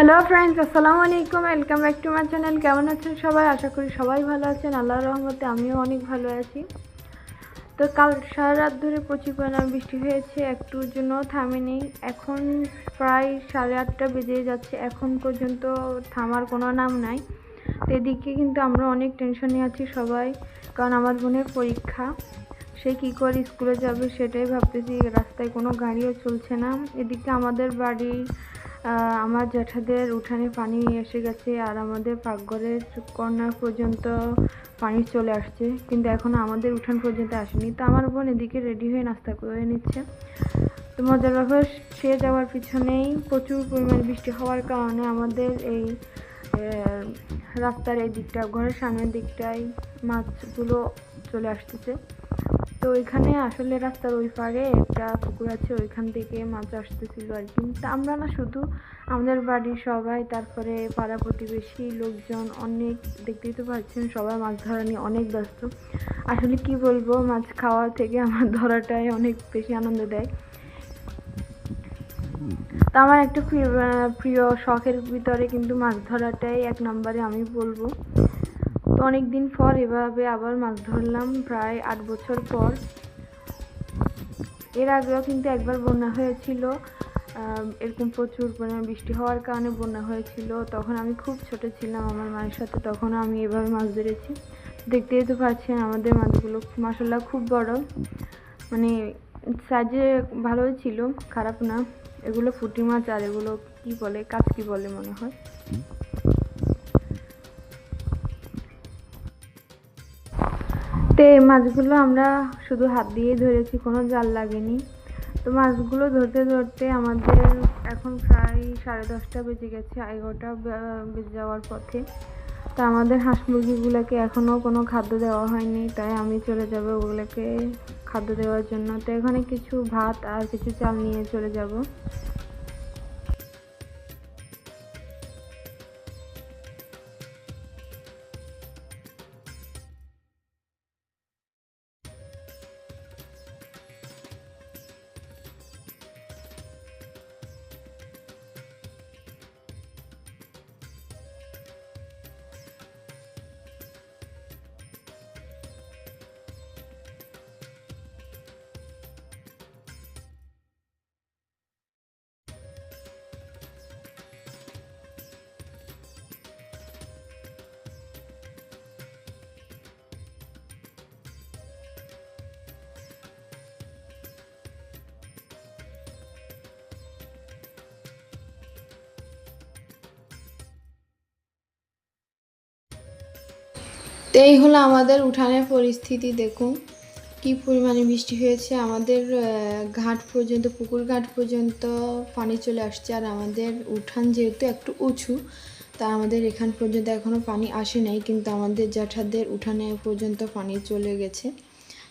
Hello friends আসসালামু আলাইকুম welcome back to my channel কেমন আছেন সবাই? আশা করি সবাই ভালো আছেন। আল্লাহর রহমতে আমিও অনেক ভালো আছি। তো কাল সারা রাত ধরে প্রচুর পরিমাণে বৃষ্টি হয়েছে একটুর জন্য থামেনি। এখন প্রায় সাড়ে আটটা বেজে যাচ্ছে, এখন পর্যন্ত থামার কোনো নাম নাই। তো এদিকে কিন্তু আমরা অনেক টেনশনে আছি সবাই, কারণ আমার বোনের পরীক্ষা। সে কী করে স্কুলে যাবে সেটাই ভাবতেছি, রাস্তায় কোনো গাড়িও চলছে না। এদিকে আমাদের বাড়ির আমার জ্যাঠাদের উঠানে পানি এসে গেছে আর আমাদের পাকঘরের কর্নার পর্যন্ত পানি চলে আসছে। কিন্তু এখনও আমাদের উঠান পর্যন্ত আসেনি। তো আমার বোন এদিকে রেডি হয়ে নাস্তা করে নিচ্ছে। তো মজার ব্যাপার, সে যাওয়ার পিছনেই প্রচুর পরিমাণ বৃষ্টি হওয়ার কারণে আমাদের এই রাস্তার এই দিকটা, ঘরের সামনের দিকটায় মাছগুলো চলে আসতেছে। তো ওইখানে আসলে রাস্তার ওই পারে একটা পুকুর আছে, ওইখান থেকে মাছ আসতেছিল আর কি। তা আমরা না শুধু আমাদের বাড়ির সবাই, তারপরে পাড়া প্রতিবেশী লোকজন অনেক, দেখতেই তো পাচ্ছেন সবাই মাছ ধরা নিয়ে অনেক ব্যস্ত। আসলে কি বলব, মাছ খাওয়া থেকে আমার ধরাটাই অনেক বেশি আনন্দ দেয়। তা আমার একটা প্রিয় শখের ভিতরে কিন্তু মাছ ধরাটাই এক নম্বরে আমি বলব। তো অনেক দিন পর এভাবে আবার মাছ ধরলাম, প্রায় আট বছর পর। এর আগেও কিন্তু একবার বন্যা হয়েছিল। এরকম প্রচুর পরিমাণে বৃষ্টি হওয়ার কারণে বন্যা হয়েছিল। তখন আমি খুব ছোট ছিলাম আমার মায়ের সাথে তখন আমি এভাবে মাছ ধরেছি। দেখতেই তো পাচ্ছেন আমাদের মাছগুলো মাসাল্লাহ খুব বড়। মানে সাইজে ভালোই ছিল, খারাপ না। এগুলো ফুটি মাছ আর এগুলো কি বলে কাচকি বলে মনে হয়। তো এই মাছগুলো আমরা শুধু হাত দিয়েই ধরেছি, কোনো জাল লাগেনি। তো মাছগুলো ধরতে ধরতে আমাদের এখন প্রায় সাড়ে দশটা বেজে গেছে, এগারোটা বেজে যাওয়ার পথে। তো আমাদের হাঁস মুরগিগুলোকে এখনও কোনো খাদ্য দেওয়া হয়নি, তাই আমি চলে যাব ওগুলোকে খাদ্য দেওয়ার জন্য। তো এখানে কিছু ভাত আর কিছু চাল নিয়ে চলে যাব। তো এই হলো আমাদের উঠানের পরিস্থিতি, দেখুন। কি পরিমাণে বৃষ্টি হয়েছে। আমাদের ঘাট পর্যন্ত, পুকুর ঘাট পর্যন্ত পানি চলে আসছে। আর আমাদের উঠান যেহেতু একটু উঁচু তা আমাদের এখান পর্যন্ত এখনও পানি আসে নাই। কিন্তু আমাদের জ্যাঠাদের উঠানে পর্যন্ত পানি চলে গেছে।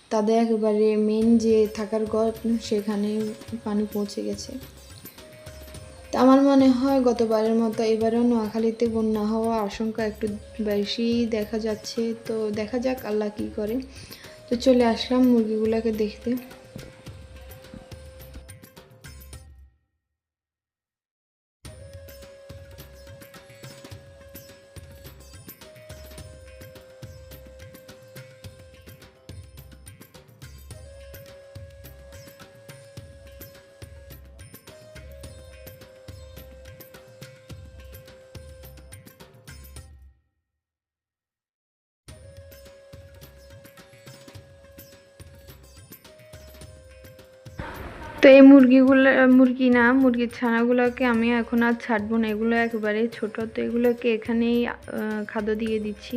তাদের একেবারে মেন যে থাকার ঘর, সেখানে পানি পৌঁছে গেছে। তা আমার মনে হয় গতবারের মতো এবারও নোয়াখালীতে বন্যা হওয়া আশঙ্কা একটু বেশি দেখা যাচ্ছে। তো দেখা যাক আল্লাহ কী করে। তো চলে আসলাম মুরগিগুলোকে দেখতে। তো এই মুরগিগুলো, মুরগি না, মুরগির ছানাগুলোকে আমি এখন আর ছাড়বো না। এগুলো একবারে ছোটো, তো এগুলোকে এখানেই খাদ্য দিয়ে দিচ্ছি।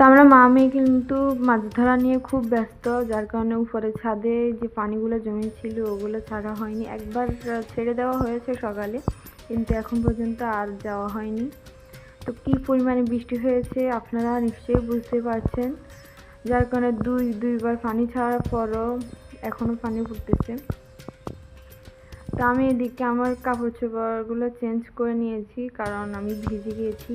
তো আমরা মা মেয়ে কিন্তু মাছ ধরা নিয়ে খুব ব্যস্ত, যার কারণে উপরে ছাদে যে পানিগুলো জমেছিল ওগুলো ছাড়া হয়নি। একবার ছেড়ে দেওয়া হয়েছে সকালে, কিন্তু এখন পর্যন্ত আর যাওয়া হয়নি। তো কী পরিমাণে বৃষ্টি হয়েছে আপনারা নিশ্চয়ই বুঝতে পারছেন। যার কারণে দুই, দুইবার পানি ছাড়ার পরও এখনও পানি পড়তেছে তো আমি এদিকে আমার কাপড় চোপড়গুলো চেঞ্জ করে নিয়েছি, কারণ আমি ভিজে গিয়েছি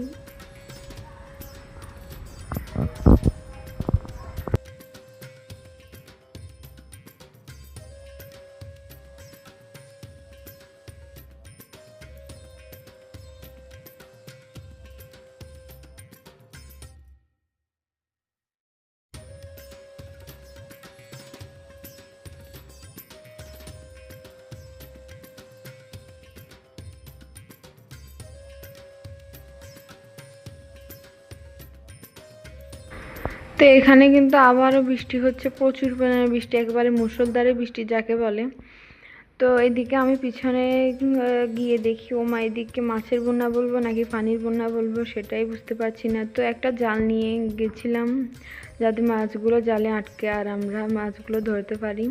তো এখানে কিন্তু আবারও বৃষ্টি হচ্ছে, প্রচুর পরিমাণে বৃষ্টি, একেবারে মুষলধারে বৃষ্টি যাকে বলে। তো এদিকে আমি পিছনে গিয়ে দেখি, ও মা এদিকে মাছের বন্যা বলব নাকি পানির বন্যা বলব সেটাই বুঝতে পারছি না। তো একটা জাল নিয়ে গেছিলাম যাতে মাছগুলো জালে আটকে আর আমরা মাছগুলো ধরতে পারি।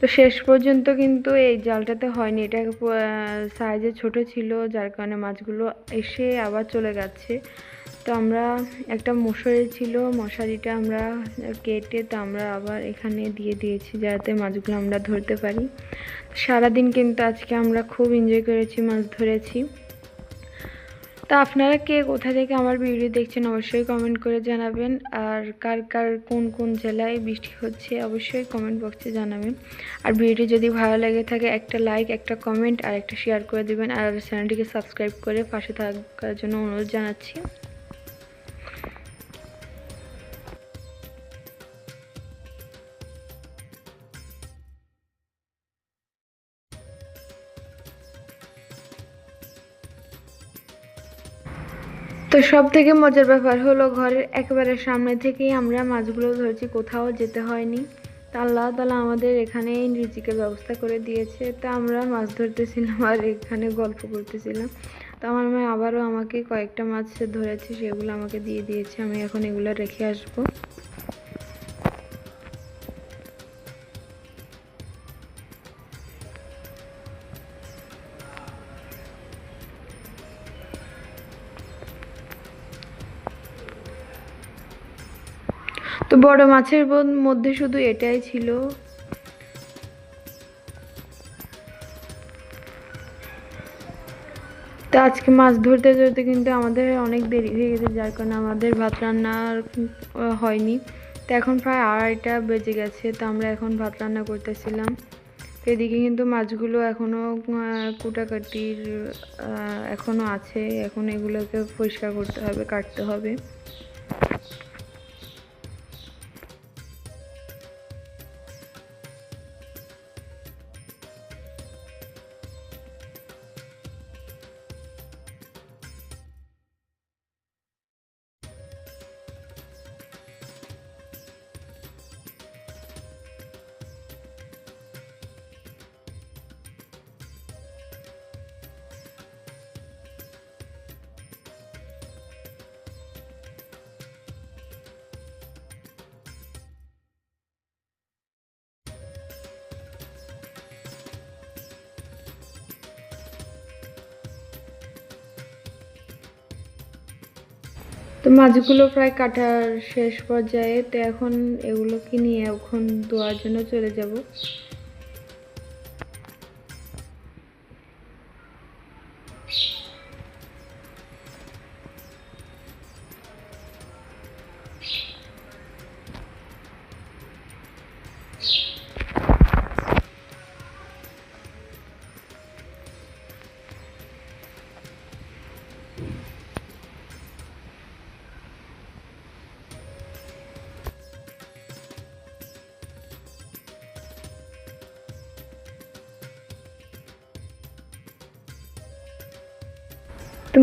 তো শেষ পর্যন্ত কিন্তু এই জালটাতে হয়নি, এটা সাইজে ছোট ছিল, যার কারণে মাছগুলো এসে আবার চলে যাচ্ছে তো আমরা একটা মশারি ছিল, মশারিটা আমরা কেটে তো আমরা আবার এখানে দিয়ে দিয়েছি যাতে মাছগুলো আমরা ধরতে পারি। সারাদিন কিন্তু আজকে আমরা খুব এনজয় করেছি মাছ ধরেছি। তা আপনারা কে কোথা থেকে আমার ভিডিও দেখছেন অবশ্যই কমেন্ট করে জানাবেন। আর কার কার কোন কোন জেলায় বৃষ্টি হচ্ছে অবশ্যই কমেন্ট বক্সে জানাবেন। আর ভিডিও যদি ভালো লেগে থাকে একটা লাইক একটা কমেন্ট আর একটা শেয়ার করে দেবেন। আর চ্যানেলটিকে সাবস্ক্রাইব করে পাশে থাকার জন্য অনুরোধ জানাচ্ছি। তো সব থেকে মজার ব্যাপার হলো ঘরের একেবারে সামনে থেকেই আমরা মাছগুলো ধরেছি, কোথাও যেতে হয়নি। তা আল্লাহ তালা আমাদের এখানে রিজিকের ব্যবস্থা করে দিয়েছে। তা আমরা মাছ ধরতেছিলাম আর এখানে গল্প করতেছিলাম। তো আমার মেয়ে আবারও আমাকে কয়েকটা মাছ ধরেছে, সেগুলো আমাকে দিয়ে দিয়েছে। আমি এখন এগুলো রেখে আসব। তো বড় মাছের মধ্যে শুধু এটাই ছিল। তো আজকে মাছ ধরতে ধরতে কিন্তু আমাদের অনেক দেরি হয়ে গেছে, যার কারণে আমাদের ভাত রান্না হয়নি। তো এখন প্রায় আড়াইটা বেজে গেছে, তো আমরা এখন ভাত রান্না করতেছিলাম। এদিকে কিন্তু মাছগুলো এখনও কুটাকাটির এখনও আছে। এখন এগুলোকে পরিষ্কার করতে হবে, কাটতে হবে। তো মাছগুলো প্রায় কাটার শেষ পর্যায়ে তো এখন এগুলোকে নিয়ে এখন ধোয়ার জন্য চলে যাব।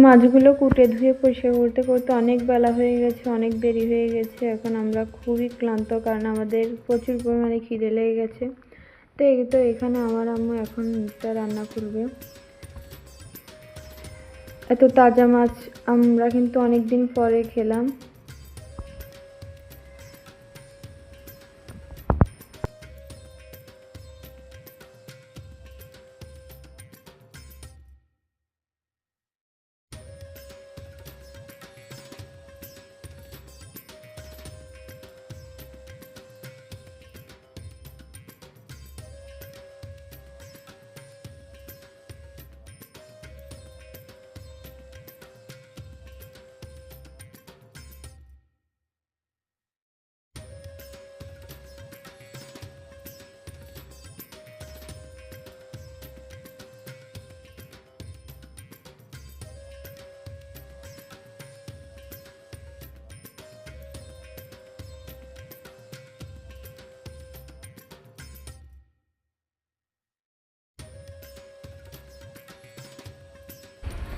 মাছগুলো কুটে ধুয়ে পরিষ্কার করতে করতে অনেক বেলা হয়ে গেছে, অনেক দেরি হয়ে গেছে। এখন আমরা খুবই ক্লান্ত কারণ আমাদের প্রচুর পরিমাণে খিদে লেগে গেছে। তো এই তো এখানে আমার আম্মু এখন তা রান্না করবে। এত তাজা মাছ আমরা কিন্তু অনেক দিন পরে খেলাম।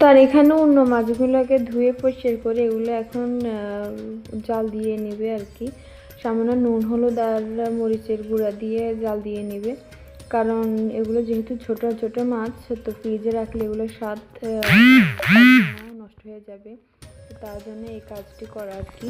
তার এখানেও অন্য মাছগুলোকে ধুয়ে পরিষ্কার করে এগুলো এখন জাল দিয়ে নেবে আর কি। সামান্য নুন, হলুদ আর মরিচের গুঁড়া দিয়ে জাল দিয়ে নেবে। কারণ এগুলো যেহেতু ছোট ছোট মাছ, তো ফ্রিজে রাখলে এগুলো স্বাদ নষ্ট হয়ে যাবে। তার জন্য এই কাজটি করা আর কি।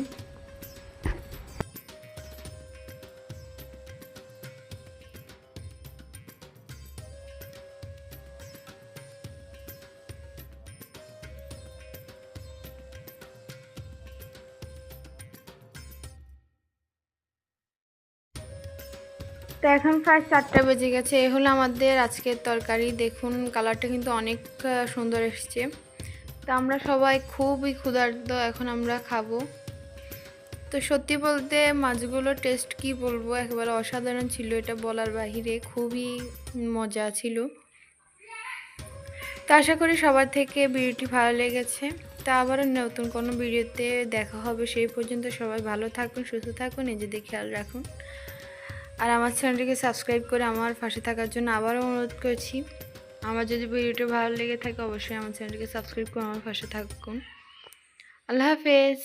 তো এখন প্রায় চারটা বেজে গেছে। এ হলো আমাদের আজকের তরকারি। দেখুন, কালারটা কিন্তু অনেক সুন্দর এসছে। তো আমরা সবাই খুবই ক্ষুধার্ত, এখন আমরা খাব। তো সত্যি বলতে মাছগুলোর টেস্ট কি বলব? একেবারে অসাধারণ ছিল এটা বলার বাহিরে। খুবই মজা ছিল। তো আশা করি সবার থেকে ভিডিওটি ভালো লেগেছে। তা আবারও নতুন কোনো ভিডিওতে দেখা হবে। সেই পর্যন্ত সবাই ভালো থাকুন, সুস্থ থাকুন, নিজেদের খেয়াল রাখুন। আর আমার চ্যানেলটিকে সাবস্ক্রাইব করে আমার পাশে থাকার জন্য আবারও অনুরোধ করছি। আমার যদি ভিডিওটা ভালো লেগে থাকে, অবশ্যই আমার চ্যানেলটিকে সাবস্ক্রাইব করে আমার পাশে থাকুন। আল্লাহ হাফেজ।